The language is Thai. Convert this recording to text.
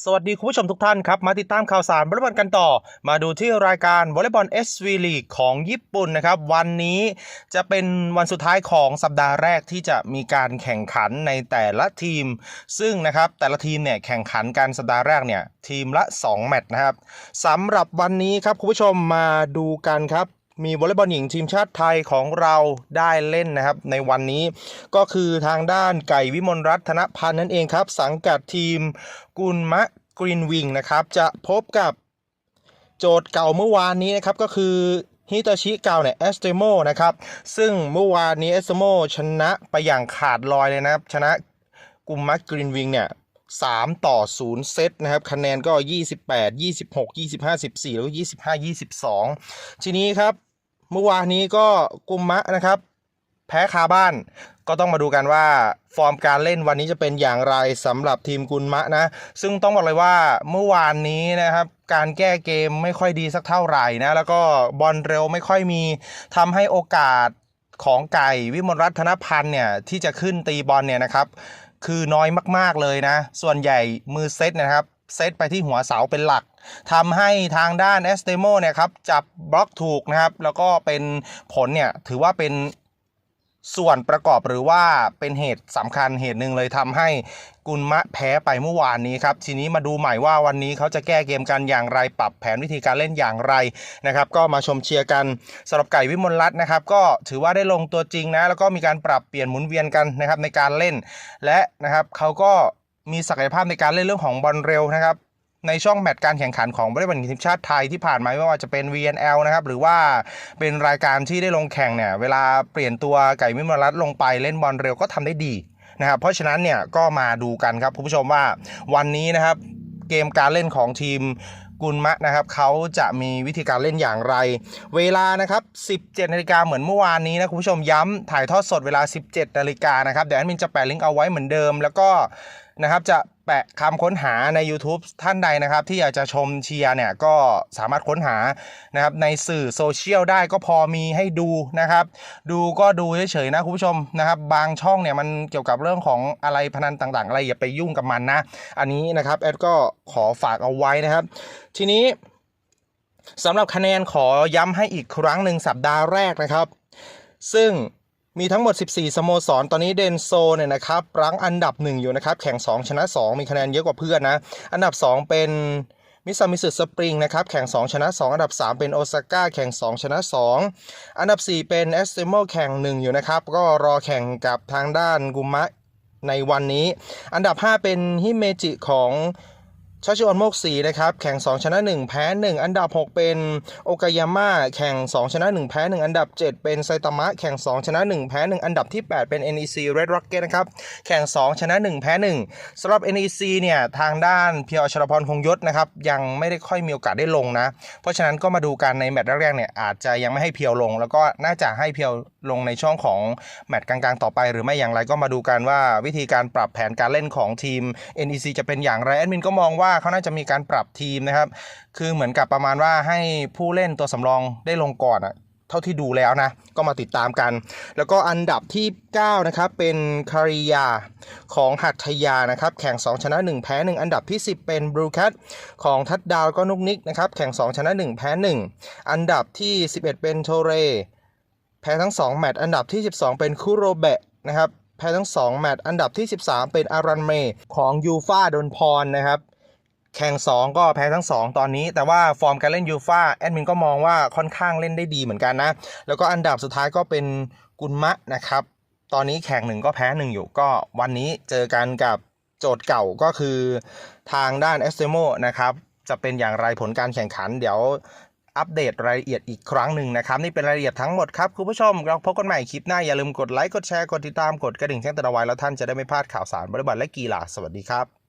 สวัสดีคุณผู้ชมทุกท่านครับ มาติดตามข่าวสารวอลเลย์บอลกันต่อ มาดูที่รายการวอลเลย์บอล SV League ของญี่ปุ่นนะครับ วันนี้จะเป็นวันสุดท้ายของสัปดาห์แรกที่จะมีการแข่งขันในแต่ละทีม ซึ่งนะครับแต่ละทีมเนี่ยแข่งขันกันสัปดาห์แรกเนี่ยทีมละ 2 แมตช์นะครับสำหรับวันนี้ครับคุณผู้ชมมาดูกันครับ มีวอลเลย์บอลหญิงทีมชาติไทยของเราได้เล่นนะครับ ในวันนี้ก็คือทางด้านไก่วิมลรัตนพันธ์นั่นเองครับ สังกัดทีมกุลมะกรีนวิงนะครับ จะพบกับโจทย์เก่าเมื่อวานนี้นะครับ ก็คือฮิตาชิเก่าเนี่ยเอสเตโมนะครับ ซึ่งเมื่อวานนี้เอสเตโมชนะไปอย่างขาดลอยเลยนะครับ ชนะกุมมะกรีนวิงเนี่ย 3 ต่อ 0 เซตนะครับ คะแนนก็ 28 26 25 14 แล้วก็ 25 22 ทีนี้ครับ เมื่อวานนี้ก็กุมมะนะครับ แพ้คาบ้าน ก็ต้องมาดูกันว่าฟอร์มการเล่นวันนี้จะเป็นอย่างไรสำหรับทีมกุนมะนะ ซึ่งต้องบอกเลยว่าเมื่อวานนี้นะครับการแก้เกมไม่ค่อยดีสักเท่าไหร่นะ แล้วก็บอลเร็วไม่ค่อยมีทำให้โอกาสของไก่วิมลรัตนพันธ์เนี่ยที่จะขึ้นตีบอลเนี่ยนะครับ คือน้อยมากๆเลยนะ ส่วนใหญ่มือเซตนะครับ เซตไปที่หัวเสาเป็นหลักทำให้ทางด้านเอสเตโมเนี่ยครับจับบล็อกถูกนะครับ แล้วก็เป็นผลเนี่ยถือว่าเป็น ส่วนประกอบหรือว่าเป็นเหตุสำคัญเหตุหนึ่งเลยทำให้กุลมะแพ้ไปเมื่อวานนี้ครับ ทีนี้มาดูใหม่ว่าวันนี้เขาจะแก้เกมกันอย่างไร ปรับแผนวิธีการเล่นอย่างไรนะครับ ก็มาชมเชียร์กันสำหรับไก่วิมลรัตน์นะครับ ก็ถือว่าได้ลงตัวจริงนะ แล้วก็มีการปรับเปลี่ยนหมุนเวียนกันนะครับในการเล่น และนะครับเขาก็มีศักยภาพในการเล่นเรื่องของบอลเร็วนะครับ ในช่องแมตช์การแข่งขันของบริบอลทีมชาติไทยที่ผ่านมาไม่ว่าจะเป็น VNL นะครับหรือว่าเป็นรายการที่ได้ลงแข่งเนี่ยเวลาเปลี่ยนตัวไก่มิมรัตลงไปเล่นบอลเร็วก็ทำได้ดีนะครับเพราะฉะนั้นเนี่ยก็มาดูกันครับคุณผู้ชมว่าวันนี้นะครับเกมการเล่นของทีมกุลมะนะครับเขาจะมีวิธีการเล่นอย่างไร เวลานะครับ 17นาฬิกาเหมือนเมื่อวานนี้นะคุณผู้ชมย้ำถ่ายทอดสดเวลา 17นาฬิกานะครับเดี๋ยวแอดมินจะแปะลิงก์เอาไว้เหมือนเดิม แล้วก็นะครับจะ แปะคำค้นหาใน YouTube ท่านใดนะครับ ที่อยากจะชมเชียร์เนี่ยก็สามารถค้นหานะครับในสื่อโซเชียลได้ก็พอมีให้ดูนะครับ ดูก็ดูเฉยๆนะคุณผู้ชมนะครับ บางช่องเนี่ยมันเกี่ยวกับเรื่องของอะไรพนันต่างๆ อะไรอย่าไปยุ่งกับมันนะ อันนี้นะครับแอดก็ขอฝากเอาไว้นะครับ ทีนี้สำหรับคะแนนขอย้ำให้อีกครั้งหนึ่งสัปดาห์แรกนะครับ ซึ่ง มีทั้งหมด 14 สโมสร ตอนนี้เดนโซเนี่ยนะครับรั้งอันดับ 1 อยู่นะครับ แข่ง 2 ชนะ 2 มีคะแนนเยอะกว่าเพื่อนนะ อันดับ 2 เป็นมิซามิสึสปริงนะครับ แข่ง 2 ชนะ 2 อันดับ 3 เป็นโอซาก้า แข่ง 2 ชนะ 2 อันดับ 4 เป็นเอสเตโมแข่ง 1 อยู่นะครับ ก็รอแข่งกับทางด้านกุมะในวันนี้ อันดับ 5 เป็นฮิเมจิของ ชาชิออนโมกสีนะครับแข่ง 2 ชนะ 1 แพ้ 1 อันดับ 6 เป็นโอกายาม่าแข่ง 2 ชนะ 1 แพ้ 1 อันดับ 7 เป็นไซตามะแข่ง 2 ชนะ 1 แพ้ 1 อันดับที่ 8 เป็น NEC Red Rocket นะครับแข่ง 2 ชนะ 1 แพ้ 1สำหรับ NEC เนี่ยทางด้านเพียวชรพรคงยศนะครับยังไม่ได้ค่อยมีโอกาสได้ลงนะ เพราะฉะนั้นก็มาดูกันในแมตช์แรกๆเนี่ยอาจจะยังไม่ให้เพียวลง แล้วก็น่าจะให้เพียว ลงในช่องของแมตช์กลางๆ ต่อไป หรือไม่อย่างไรก็มาดูกันว่าวิธีการปรับแผนการเล่นของทีม NEC จะเป็นอย่างไรแอดมินก็มองว่าเขาน่าจะมีการปรับทีมนะครับ คือเหมือนกับประมาณว่าให้ผู้เล่นตัวสำรองได้ลงก่อนอะเท่าที่ดูแล้วนะ ก็มาติดตามกัน แล้วก็อันดับที่ 9 นะครับ เป็นคาริยาของหัตถยานะครับ แข่ง 2 ชนะ 1 แพ้ 1 อันดับที่ 10 เป็นบรูแคทของทัดดาวแล้วก็นุกนิกนะครับ แข่ง 2 ชนะ 1 แพ้ 1 อันดับที่ 11 เป็นโทเร แพ้ทั้ง 2 แมตช์อันดับที่ 12 เป็นคุโรเบะนะครับแพ้ทั้ง 2 แมตช์อันดับที่ 13 เป็นอารันเมของยูฟาดนพรนะครับแข่ง 2 ก็แพ้ทั้ง 2 ตอนนี้ แต่ว่าฟอร์มการเล่นยูฟาแอดมินก็มองว่าค่อนข้างเล่นได้ดีเหมือนกันนะ แล้วก็อันดับสุดท้ายก็เป็นกุนมะนะครับ ตอนนี้แข่งหนึ่งก็แพ้หนึ่งอยู่ ก็วันนี้เจอกันกับโจทย์เก่าก็คือทางด้านเอสเตโมนะครับ จะเป็นอย่างไรผลการแข่งขัน เดี๋ยว อัปเดตรายละเอียดอีกครั้งหนึ่งนะครับ นี่เป็นรายละเอียดทั้งหมดครับ คุณผู้ชม เราพบกันใหม่คลิปหน้า อย่าลืมกดไลค์ กดแชร์ กดติดตาม กดกระดิ่งแจ้งเตือนเอาไว้แล้วท่านจะได้ไม่พลาดข่าวสารบริบัติและกีฬา สวัสดีครับ